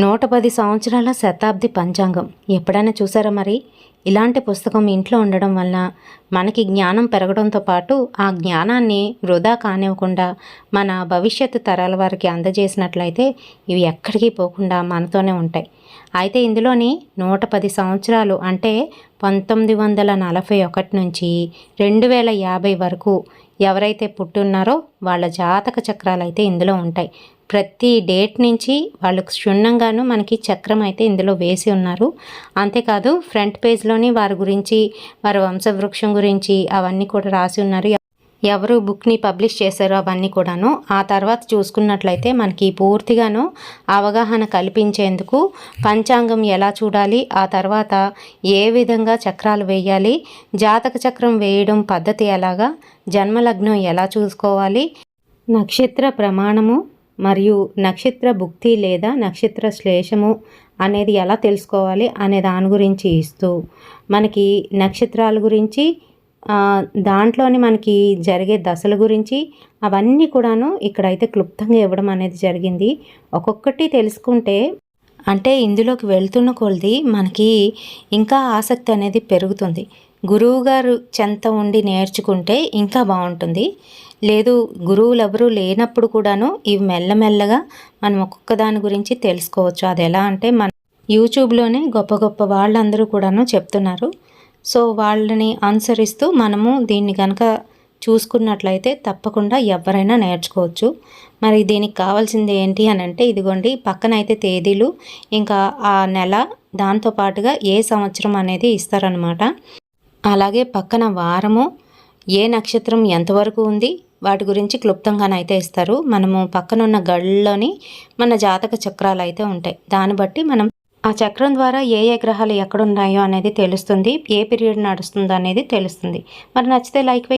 నూట పది సంవత్సరాల శతాబ్ది పంచాంగం. ఎప్పుడైనా చూసారా మరి? ఇలాంటి పుస్తకం ఇంట్లో ఉండడం వలన మనకి జ్ఞానం పెరగడంతో పాటు ఆ జ్ఞానాన్ని వృధా కానివ్వకుండా మన భవిష్యత్తు తరాల వారికి అందజేసినట్లయితే ఇవి ఎక్కడికి పోకుండా మనతోనే ఉంటాయి. అయితే ఇందులోని నూట పది సంవత్సరాలు అంటే పంతొమ్మిది వందల నలభై ఒకటి నుంచి రెండు వేల యాభై వరకు ఎవరైతే పుట్టున్నారో వాళ్ళ జాతక చక్రాలు అయితే ఇందులో ఉంటాయి. ప్రతి డేట్ నుంచి వాళ్ళు క్షుణ్ణంగాను మనకి చక్రం అయితే ఇందులో వేసి ఉన్నారు. అంతేకాదు ఫ్రంట్ పేజ్లోని వారి గురించి వారి వంశవృక్షం గురించి అవన్నీ కూడా రాసి ఉన్నారు. ఎవరు బుక్ని పబ్లిష్ చేశారో అవన్నీ కూడాను. ఆ తర్వాత చూసుకున్నట్లయితే మనకి పూర్తిగాను అవగాహన కల్పించేందుకు పంచాంగం ఎలా చూడాలి ఆ తర్వాత ఏ విధంగా చక్రాలు వేయాలి జాతక చక్రం వేయడం పద్ధతి ఎలాగా జన్మలగ్నం ఎలా చూసుకోవాలి నక్షత్ర ప్రమాణము మరియు నక్షత్ర భుక్తి లేదా నక్షత్ర శ్లేషము అనేది ఎలా తెలుసుకోవాలి అనే దాని గురించి ఇస్తూ మనకి నక్షత్రాల గురించి దాంట్లోని మనకి జరిగే దశల గురించి అవన్నీ కూడాను ఇక్కడైతే క్లుప్తంగా ఇవ్వడం అనేది జరిగింది. ఒక్కొక్కటి తెలుసుకుంటే అంటే ఇందులోకి వెళ్తున్న కొలది మనకి ఇంకా ఆసక్తి అనేది పెరుగుతుంది. గురువు గారు చెంత ఉండి నేర్చుకుంటే ఇంకా బాగుంటుంది. లేదు గురువులు ఎవరు లేనప్పుడు కూడాను ఇవి మెల్లమెల్లగా మనం ఒక్కొక్క దాని గురించి తెలుసుకోవచ్చు. అది ఎలా అంటే మన యూట్యూబ్లోనే గొప్ప గొప్ప వాళ్ళందరూ కూడాను చెప్తున్నారు. సో వాళ్ళని అనుసరిస్తూ మనము దీన్ని కనుక చూసుకున్నట్లయితే తప్పకుండా ఎవరైనా నేర్చుకోవచ్చు. మరి దీనికి కావాల్సింది ఏంటి అని అంటే ఇదిగోండి పక్కన అయితే తేదీలు ఇంకా ఆ నెల దాంతో పాటుగా ఏ సంవత్సరం అనేది ఇస్తారనమాట అలాగే పక్కన వారము ఏ నక్షత్రం ఎంతవరకు ఉంది వాటి గురించి క్లుప్తంగానైతే ఇస్తారు. మనము పక్కనున్న గళ్ళలోని మన జాతక చక్రాలు అయితే ఉంటాయి. దాన్ని బట్టి మనం ఆ చక్రం ద్వారా ఏ ఏ గ్రహాలు ఎక్కడున్నాయో అనేది తెలుస్తుంది. ఏ పీరియడ్ నడుస్తుందో అనేది తెలుస్తుంది. మరి నచ్చితే లైక్